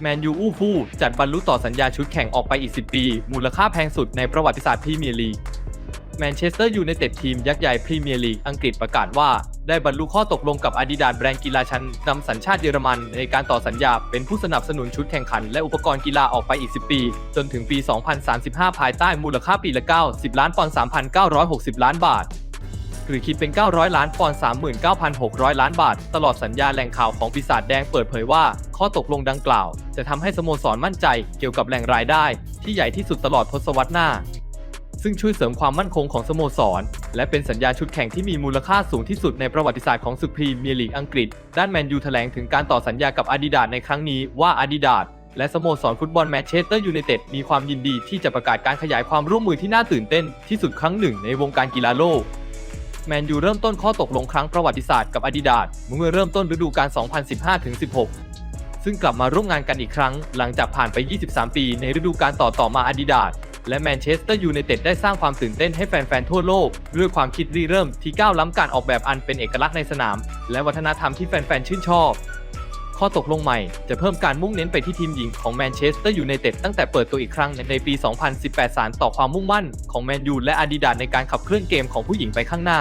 แมนยูอู้ฟู่จัดบรรลุต่อสัญญาชุดแข่งออกไปอีก 10 ปี มูลค่าแพงสุดในประวัติศาสตร์พรีเมียร์ลีกแมนเชสเตอร์ยูไนเต็ดทีมยักษ์ใหญ่พรีเมียร์ลีกอังกฤษประกาศว่า ได้บรรลุข้อตกลงกับอาดิดาสแบรนด์กีฬาชั้นนำสัญชาติเยอรมัน ในการต่อสัญญาเป็นผู้สนับสนุนชุดแข่งขัน และอุปกรณ์กีฬาออกไปอีก 10 ปี จนถึงปี 2035 ภายใต้มูลค่าปีละ90ล้านปอนด์ 3,960 ล้านบาท หรือคิดเป็น 900 ล้านปอนด์39,600 ล้านบาท ตลอดสัญญาแหล่งข่าวของปีศาจแดงเปิดเผยว่า ข้อตกลงดังกล่าว จะทำให้สโมสรมั่นใจเกี่ยวกับแหล่งรายได้ ที่ใหญ่ที่สุดตลอดทศวรรษหน้า ซึ่งช่วยเสริมความมั่นคงของสโมสร และเป็นสัญญาชุดแข่งที่มีมูลค่าสูงที่สุดในประวัติศาสตร์ของศึกพรีเมียร์ลีกอังกฤษ ด้านแมนยูแถลงถึงการต่อสัญญากับอาดิดาสในครั้งนี้ว่าอาดิดาสและสโมสรฟุตบอลแมนเชสเตอร์ยูไนเต็ดมีความยินดีที่จะประกาศการขยายความร่วมมือที่น่าตื่นเต้นที่สุดครั้งหนึ่งในวงการกีฬาโลก แมนยูเริ่มต้นข้อตกลงครั้งประวัติศาสตร์กับอาดิดาสเมื่อเริ่มต้นฤดูกาล 2015-16 ซึ่งกลับมาร่วมงานกันอีกครั้ง หลังจากผ่านไป 23 ปีในฤดูกาลต่อต่อมาอาดิดาสและแมนเชสเตอร์ยูไนเต็ดได้สร้างความตื่นเต้นให้แฟน ๆ ทั่วโลก ด้วยความคิดริเริ่มที่ก้าวล้ำการออกแบบอันเป็นเอกลักษณ์ในสนาม และวัฒนธรรมที่แฟน ๆ ชื่นชอบ ข้อตกลงใหม่จะเพิ่มการมุ่งเน้นไปที่ทีมหญิงของแมนเชสเตอร์ยูไนเต็ดตั้งแต่เปิดตัวอีกครั้งในปี 2018 สารต่อความมุ่งมั่นของแมนยูและอาดิดาสในการขับเคลื่อนเกมของผู้หญิงไปข้างหน้า